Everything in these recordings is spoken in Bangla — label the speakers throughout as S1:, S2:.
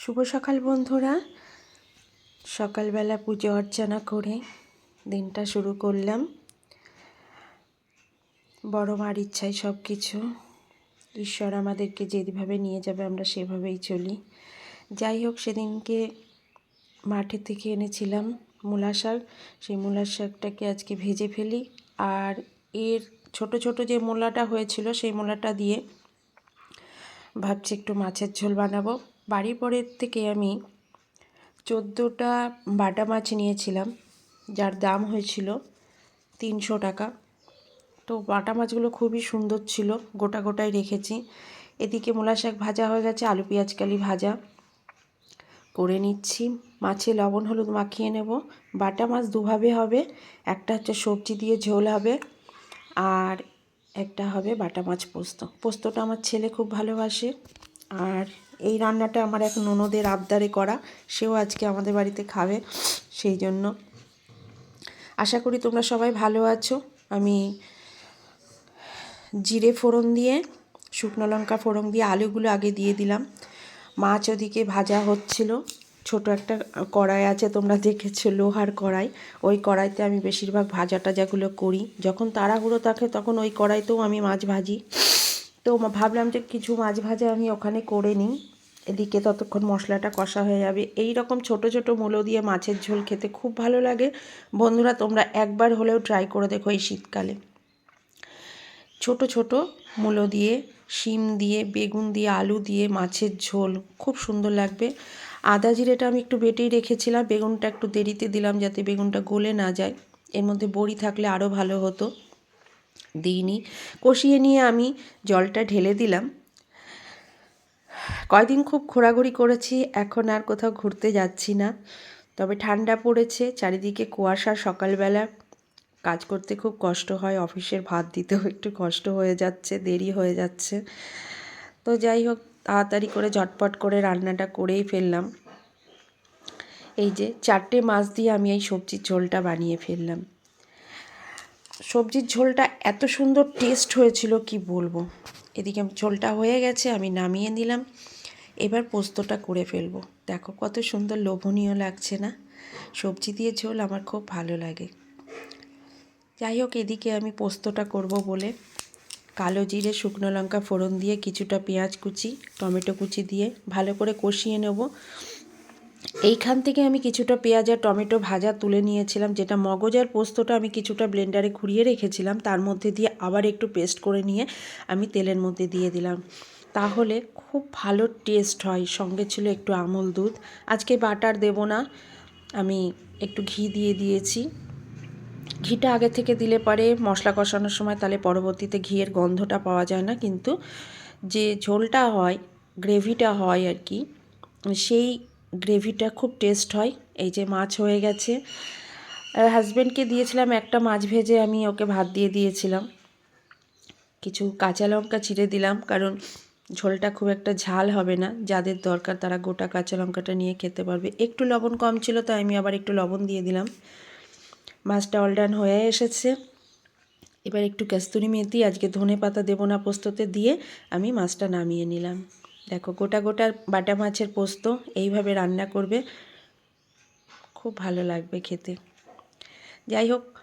S1: শুভ সকাল বন্ধুরা। সকালবেলা পুজো অর্চনা করে দিনটা শুরু করলাম। বড় মার ইচ্ছায় সব কিছু ঈশ্বর আমাদেরকে যেভাবে নিয়ে যাবে আমরা সেভাবেই চলি। যাই হোক, সেদিনকে মাঠে থেকে এনেছিলাম মূলা শাক। সেই মূলা শাকটাকে আজকে ভেজে ফেলি। আর এর ছোট ছোট যে মূলাটা হয়েছিল, সেই মূলাটা দিয়ে ভাবছি একটু মাছের ঝোল বানাবো। বাড়ির পরের থেকে আমি চোদ্দোটা বাটা মাছ নিয়েছিলাম, যার দাম হয়েছিল তিনশো টাকা। তো বাটা মাছগুলো খুবই সুন্দর ছিল, গোটা গোটায় রেখেছি। এদিকে মূলা শাক ভাজা হয়ে গেছে, আলু, পেঁয়াজ, কালি ভাজা করে নিচ্ছি। মাছে লবণ, হলুদ মাখিয়ে নেব। বাটা মাছ দুভাবে হবে, একটা হচ্ছে সবজি দিয়ে ঝোল হবে, আর একটা হবে বাটা মাছ পোস্ত। পোস্তটা আমার ছেলে খুব ভালোবাসে, আর এই রান্নাটা আমার এক ননদের আবদারে করা। সেও আজকে আমাদের বাড়িতে খাবে, সেই জন্য। আশা করি তোমরা সবাই ভালো আছো। আমি জিরে ফোড়ন দিয়ে, শুকনো লঙ্কা ফোড়ন দিয়ে আলুগুলো আগে দিয়ে দিলাম। মাছ ওদিকে ভাজা হচ্ছিল। ছোট একটা কড়াই আছে, তোমরা দেখেছ লোহার কড়াই। ওই কড়াইতে আমি বেশিরভাগ ভাজা টাজাগুলো করি। যখন তাড়াহুড়ো থাকে, তখন ওই কড়াইতেও আমি মাছ ভাজি। তো ভাবলাম যে কিছু মাছ ভাজা আমি ওখানে করে নিই। এদিকে ততক্ষণ মশলাটা কষা হয়ে যাবে। এই রকম ছোট ছোট মূলো দিয়ে মাছের ঝোল খেতে খুব ভালো লাগে। বন্ধুরা, তোমরা একবার হলেও ট্রাই করে দেখো এই শীতকালে। ছোট ছোট মূলো দিয়ে, শিম দিয়ে, বেগুন দিয়ে, আলু দিয়ে মাছের ঝোল খুব সুন্দর লাগবে। আদা জিরেটা আমি একটু বেটেই রেখেছিলাম, বেগুনটা একটু দেরিতে দিলাম যাতে বেগুনটা গলে না যায়। এর মধ্যে বড়ি থাকলে আরও ভালো হতো। দিইনি। কষিয়ে নিয়ে আমি জলটা ঢেলে দিলাম। কয়দিন খুব ঘোরাঘুরি করেছি, এখন আর কোথাও ঘুরতে যাচ্ছি না। তবে ঠান্ডা পড়েছে, চারিদিকে কুয়াশা সকালবেলা। কাজ করতে খুব কষ্ট হয়, অফিসের ভাত দিতেও একটু কষ্ট হয়ে যাচ্ছে, দেরি হয়ে যাচ্ছে। তো যাই হোক, তাড়াতাড়ি করে ঝটপট করে রান্নাটা করেই ফেললাম। এই যে চারটে মাছ দিয়ে আমি এই সবজির ঝোলটা বানিয়ে ফেললাম। সবজির ঝোলটা এত সুন্দর টেস্ট হয়েছিল, কি বলব? এদিকে ঝোলটা হয়ে গেছে, আমি নামিয়ে নিলাম। এবার পোস্তটা করে ফেলব। দেখো কত সুন্দর লোভনীয় লাগছে না? সবজি দিয়ে ঝোল আমার খুব ভালো লাগে। যাই হোক, এদিকে আমি পোস্তটা করব বলে কালো জিরে, শুকনো লঙ্কা ফোড়ন দিয়ে, কিছুটা পেঁয়াজ কুচি, টমেটো কুচি দিয়ে ভালো করে কষিয়ে নেব। এইখান থেকে আমি কিছুটা পেঁয়াজ আর টমেটো ভাজা তুলে নিয়েছিলাম, যেটা মগজার পোস্তটা আমি কিছুটা ব্লেন্ডারে ঘুরিয়ে রেখেছিলাম। তার মধ্যে দিয়ে আবার একটু পেস্ট করে নিয়ে আমি তেলের মধ্যে দিয়ে দিলাম। তাহলে খুব ভালো টেস্ট হয়। সঙ্গে ছিল একটু আমল দুধ। আজকে বাটার দেব না। আমি একটু ঘি দিয়ে দিয়েছি। ঘিটা আগে থেকে দিলে পরে মশলা কষানোর সময় তাহলে পরবর্তীতে ঘিয়ের গন্ধটা পাওয়া যায় না। কিন্তু যে ঝোলটা হয়, গ্রেভিটা হয় আর কি, সেই গ্রেভিটা খুব টেস্ট হয়। এই যে মাছ হয়ে গেছে। হাজব্যান্ডকে দিয়েছিলাম একটা মাছ ভেজে, আমি ওকে ভাত দিয়ে দিয়েছিলাম। কিছু কাঁচা লঙ্কা চিড়ে দিলাম। কারণ ঝোলটা খুব একটা ঝাল হবে না। যাদের দরকার তারা গোটা কাঁচা লঙ্কাটা নিয়ে খেতে পারবে। একটু লবণ কম ছিল, তাই আমি আবার একটু লবণ দিয়ে দিলাম। মাছটা অলডান হয়ে এসেছে। এবার একটু কাস্তুরি মেথি, আজকে ধনে পাতা দেবো না পোস্ততে দিয়ে আমি মাছটা নামিয়ে নিলাম। দেখো, গোটা গোটা বাটা মাছের পোস্ত এইভাবে রান্না করবে। খুব ভালো লাগবে খেতে। যাই হোক,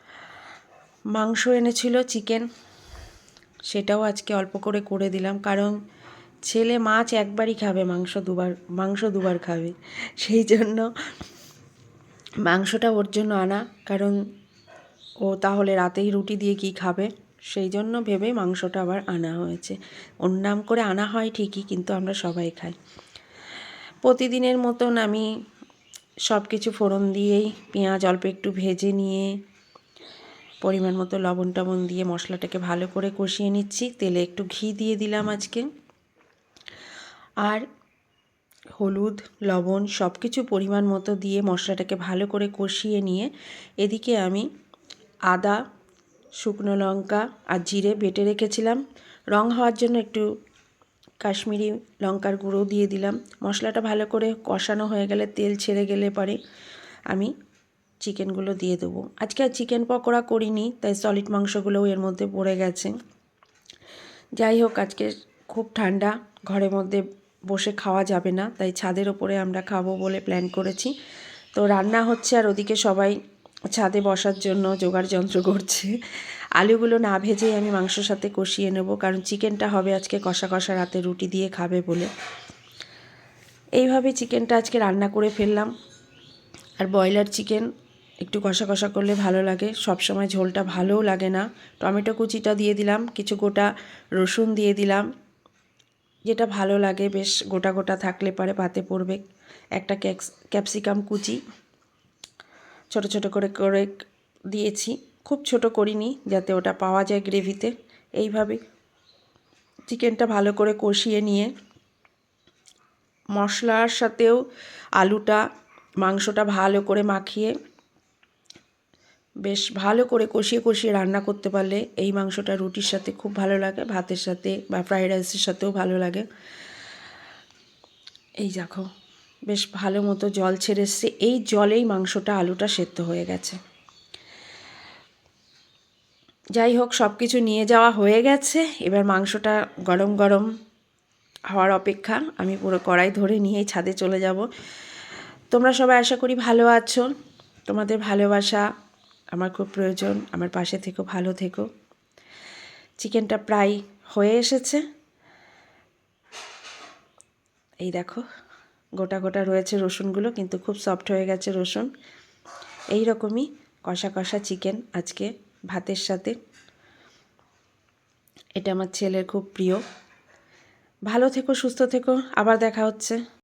S1: মাংস এনেছিল, চিকেন। সেটাও আজকে অল্প করে করে দিলাম। কারণ ছেলে মাছ একবারই খাবে, মাংস দুবার মাংস দুবার খাবে। সেই জন্য মাংসটা ওর জন্য আনা, কারণ ও তাহলে রাতেই রুটি দিয়ে কি খাবে? সেই জন্য ভেবে মাংসটা আবার আনা হয়েছে। ওর নাম করে আনা হয় ঠিকই, কিন্তু আমরা সবাই খাই। প্রতিদিনের মতন আমি সব কিছু ফোড়ন দিয়েই পেঁয়াজ অল্প একটু ভেজে নিয়ে পরিমাণ মতো লবণ টবণ দিয়ে মশলাটাকে ভালো করে কষিয়ে নিচ্ছি। তেলে একটু ঘি দিয়ে দিলাম আজকে। আর হলুদ, লবণ সব কিছু পরিমাণ মতো দিয়ে মশলাটাকে ভালো করে কষিয়ে নিয়ে এদিকে আমি আদা, শুকনো লঙ্কা আর জিরে বেটে রেখেছিলাম। রং হওয়ার জন্য একটু কাশ্মীরি লঙ্কার গুঁড়ো দিয়ে দিলাম। মশলাটা ভালো করে কষানো হয়ে গেলে তেল ছেড়ে গেলে পরে আমি চিকেনগুলো দিয়ে দেবো। আজকে আর চিকেন পকোড়া করিনি, তাই সলিড মাংসগুলোও এর মধ্যে পড়ে গেছে। যাই হোক, আজকে খুব ঠান্ডা, ঘরের মধ্যে বসে খাওয়া যাবে না, তাই ছাদের ওপরে আমরা খাব বলে প্ল্যান করেছি। তো রান্না হচ্ছে আর ওদিকে সবাই ছাদে বসার জন্য জোগাড় যন্ত্র করছে। আলুগুলো না ভেজেই আমি মাংসর সাথে কষিয়ে নেব, কারণ চিকেনটা হবে আজকে কষা কষা রাতে রুটি দিয়ে খাবে বলে। এইভাবে চিকেনটা আজকে রান্না করে ফেললাম। আর ব্রয়লার চিকেন একটু কষা কষা করলে ভালো লাগে সব সময় ঝোলটা ভালোও লাগে না। টমেটো কুচিটা দিয়ে দিলাম, কিছু গোটা রসুন দিয়ে দিলাম যেটা ভালো লাগে, বেশ গোটা গোটা থাকলে পারে, পাতে পড়বে। একটা ক্যাপসিকাম কুচি ছোট ছোট করে করে দিয়েছি। খুব ছোট করিনি যাতে ওটা পাওয়া যায় গ্রেভিতে। এইভাবে চিকেনটা ভালো করে কষিয়ে নিয়ে মশলার সাথেও আলুটা, মাংসটা ভালো করে মাখিয়ে বেশ ভালো করে কষিয়ে কষিয়ে রান্না করতে পারলে এই মাংসটা রুটির সাথে খুব ভালো লাগে, ভাতের সাথে বা ফ্রাইড রাইসের সাথেও ভালো লাগে। এই দেখো, বেশ ভালো মতো জল ছেড়ে এসছে। এই জলেই মাংসটা, আলুটা সেদ্ধ হয়ে গেছে। যাই হোক সব কিছু নিয়ে যাওয়া হয়ে গেছে। এবার মাংসটা গরম গরম হওয়ার অপেক্ষা। আমি পুরো কড়াই ধরে নিয়েই ছাদে চলে যাব। তোমরা সবাই আশা করি ভালো আছো। তোমাদের ভালোবাসা আমার খুব প্রয়োজন, আমার পাশে থেকো, ভালো থেকো। চিকেনটা প্রায় হয়ে এসেছে। এই দেখো, গোটা গোটা রয়েছে রসুনগুলো, কিন্তু খুব সফট হয়ে গেছে রসুন। এই রকমই কষা কষা চিকেন আজকে ভাতের সাথে। এটা আমার ছেলের খুব প্রিয়। ভালো থেকো, সুস্থ থেকো, আবার দেখা হচ্ছে।